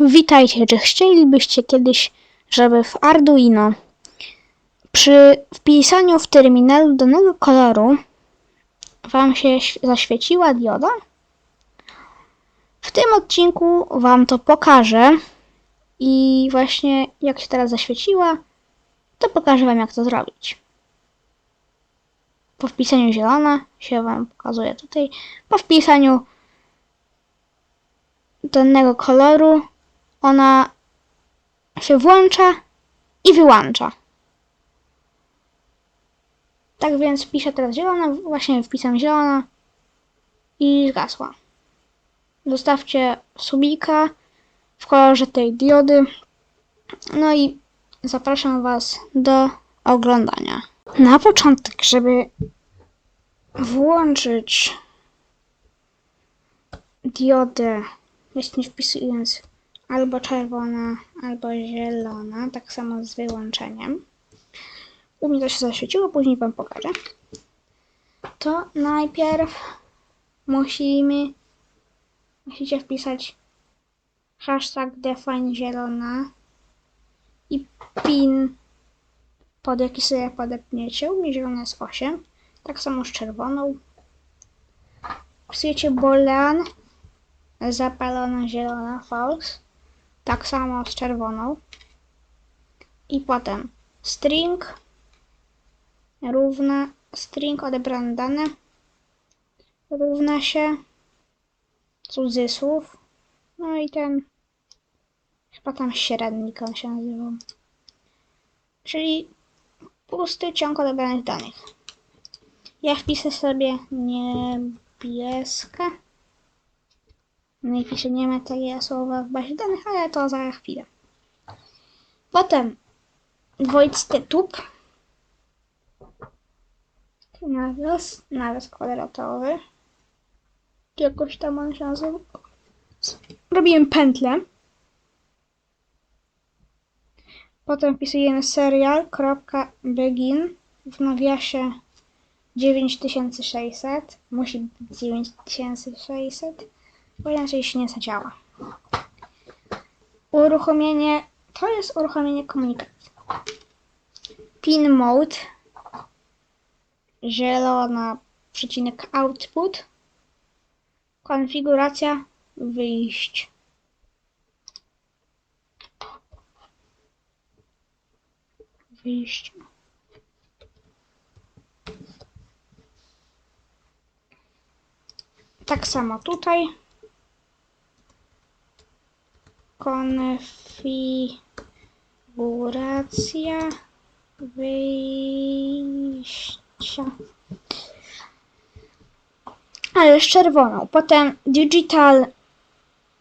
Witajcie, czy chcielibyście kiedyś, żeby w Arduino przy wpisaniu w terminalu danego koloru Wam się zaświeciła dioda? W tym odcinku Wam to pokażę i właśnie jak się teraz zaświeciła, to pokażę Wam jak to zrobić. Po wpisaniu zielona się Wam pokazuje tutaj. Po wpisaniu danego koloru ona się włącza i wyłącza. Tak więc piszę teraz zielona, właśnie wpisam zielona i zgasła. Zostawcie subika w kolorze tej diody. No i zapraszam Was do oglądania. Na początek, żeby włączyć diodę, właśnie wpisując albo czerwona, albo zielona, tak samo z wyłączeniem. U mnie to się zaświeciło, później Wam pokażę. To najpierw musimy, musicie wpisać hashtag define zielona i pin pod jaki sobie podepniecie. U mnie zielona jest 8. Tak samo z czerwoną. Wpisujecie boolean zapalona zielona false. Tak samo z czerwoną. I potem string równa string odebrane dane równa się cudzysłów. No i ten chyba tam średnik on się nazywał. Czyli pusty ciąg odebranych danych. Ja wpiszę sobie niebieska. No i piszę, nie ma takiego słowa w bazie danych, ale to za chwilę. Potem void setup. Nawias, nawias kwadratowy. Jakoś tam on się nazywa. Robimy pętlę. Potem wpisujemy serial.begin w nawiasie 9600. Musi być 9600, bo inaczej się nie zadziała. Uruchomienie to jest uruchomienie komunikacji. Pin mode zielona przecinek output konfiguracja wyjść. Wyjść. Tak samo tutaj. Konfiguracja wyjścia. Ale z czerwoną. Potem digital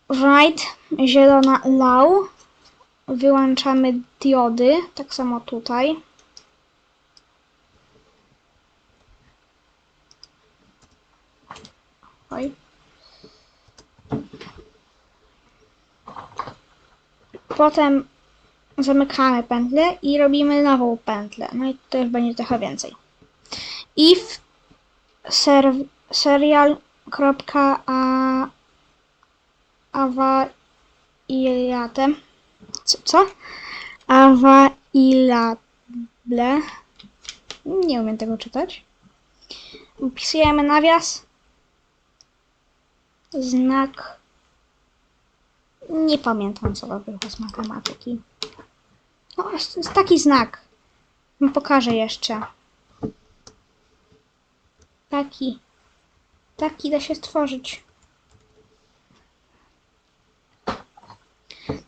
write, zielona low. Wyłączamy diody, tak samo tutaj. Oj. Potem zamykamy pętlę i robimy nową pętlę. No i to już będzie trochę więcej. If serw, serial.a awailatem co? co? Awailable nie umiem tego czytać. Wpisujemy nawias znak nie pamiętam co to było z matematyki. No, jest taki znak. Wam Pokażę jeszcze. Taki. Taki da się stworzyć.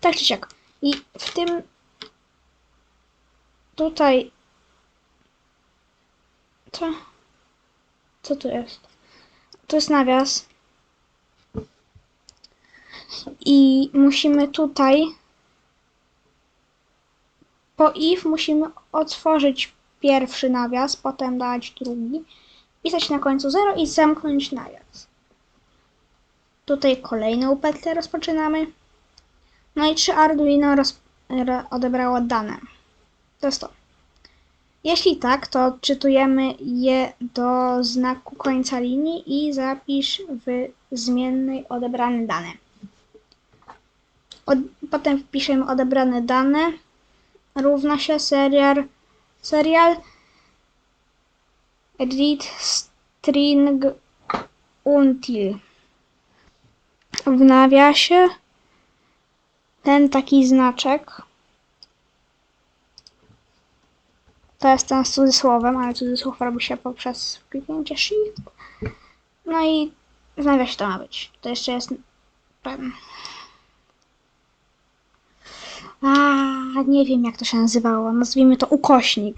Tak czy siak. I w tym tutaj co? Co tu jest? To jest nawias. I musimy tutaj po if musimy otworzyć pierwszy nawias, potem dać drugi, pisać na końcu 0 i zamknąć nawias. Tutaj kolejną petlę rozpoczynamy. No i czy Arduino odebrało dane? To jest to. Jeśli tak, to odczytujemy je do znaku końca linii i zapisz w zmiennej odebrane dane. Od, potem wpiszemy odebrane dane. Równa się serial, serial read string until. W nawiasie ten taki znaczek. To jest ten z cudzysłowem, ale cudzysłów robi się poprzez kliknięcie shift. No i w to ma być. To jeszcze jest ten. A, nie wiem jak to się nazywało. Nazwijmy to ukośnik.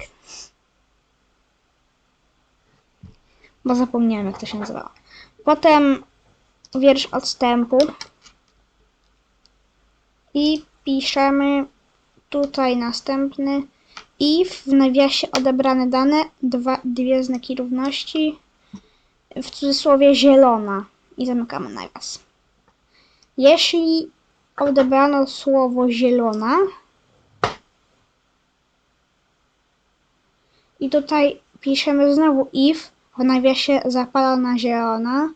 Bo zapomniałem jak to się nazywało. Potem wiersz odstępu. I piszemy tutaj następny if w nawiasie odebrane dane, dwa, dwie znaki równości, w cudzysłowie zielona i zamykamy nawias. Jeśli odebrano słowo zielona i tutaj piszemy znowu if w nawiasie zapalona zielona,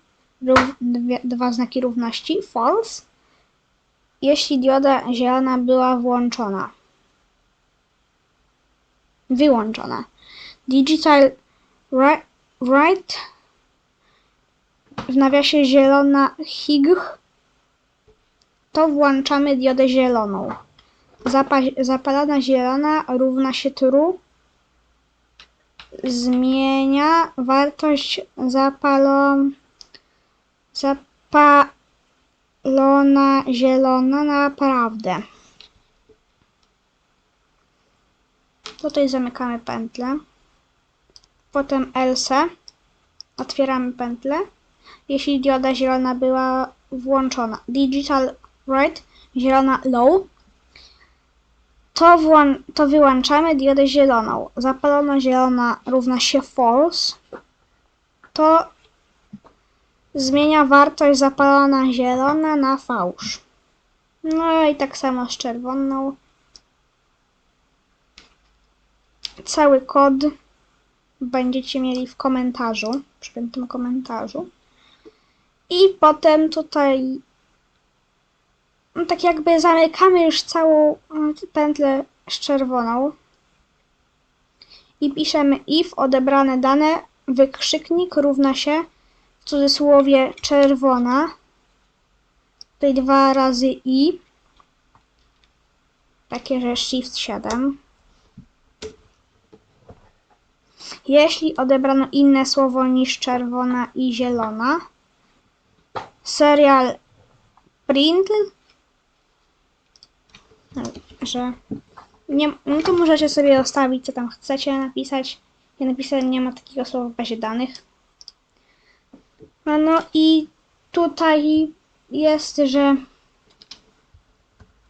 dwa znaki równości, false, jeśli dioda zielona była włączona. Wyłączona. Digital ri- right w nawiasie zielona HIG to włączamy diodę zieloną. Zapa- zapalona zielona równa się true. Zmienia wartość zapalon zapalona zielona naprawdę. Tutaj zamykamy pętlę. Potem else. Otwieramy pętlę. Jeśli dioda zielona była włączona. Digital right, zielona low. To, to wyłączamy diodę zieloną. Zapalona zielona równa się false. To zmienia wartość zapalona zielona na fałsz. No i tak samo z czerwoną. Cały kod będziecie mieli w komentarzu, w przypiętym komentarzu. I potem tutaj no tak jakby zamykamy już całą pętlę z czerwoną i piszemy if odebrane dane wykrzyknik równa się w cudzysłowie czerwona tutaj dwa razy i takie, że shift 7 jeśli odebrano inne słowo niż czerwona i zielona. Serial print że nie, no to możecie sobie zostawić, co tam chcecie napisać. Ja napisałem, nie ma takiego słowa w bazie danych. No, no i tutaj jest, że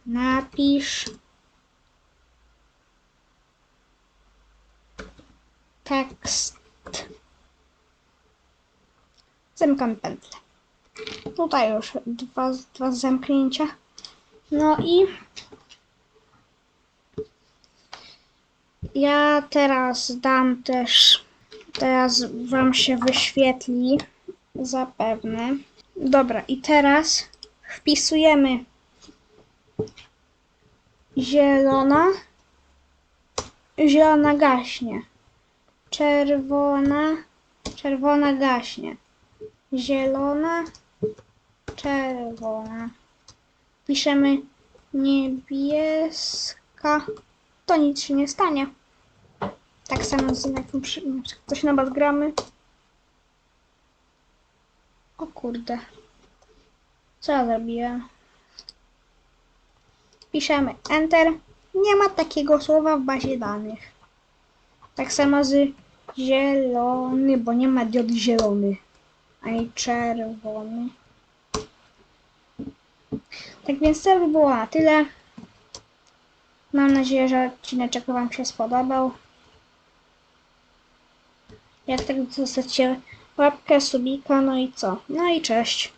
napisz tekst. Zamykam pętlę. Tutaj już dwa, dwa zamknięcia. No i ja teraz dam też, teraz wam się wyświetli zapewne. Dobra, i teraz wpisujemy zielona, zielona gaśnie, czerwona, czerwona gaśnie, zielona, czerwona. Piszemy niebieska, to nic się nie stanie. Tak samo z przy- na coś na bas gramy. O kurde. Co ja zrobiłem? Piszemy Enter. Nie ma takiego słowa w bazie danych. Tak samo z zielony, bo nie ma diody zielony. Ani czerwony. Tak więc to by było na tyle. Mam nadzieję, że odcinek Wam się spodobał. Jak tak zostawcie łapkę, subika, no i co? No i cześć.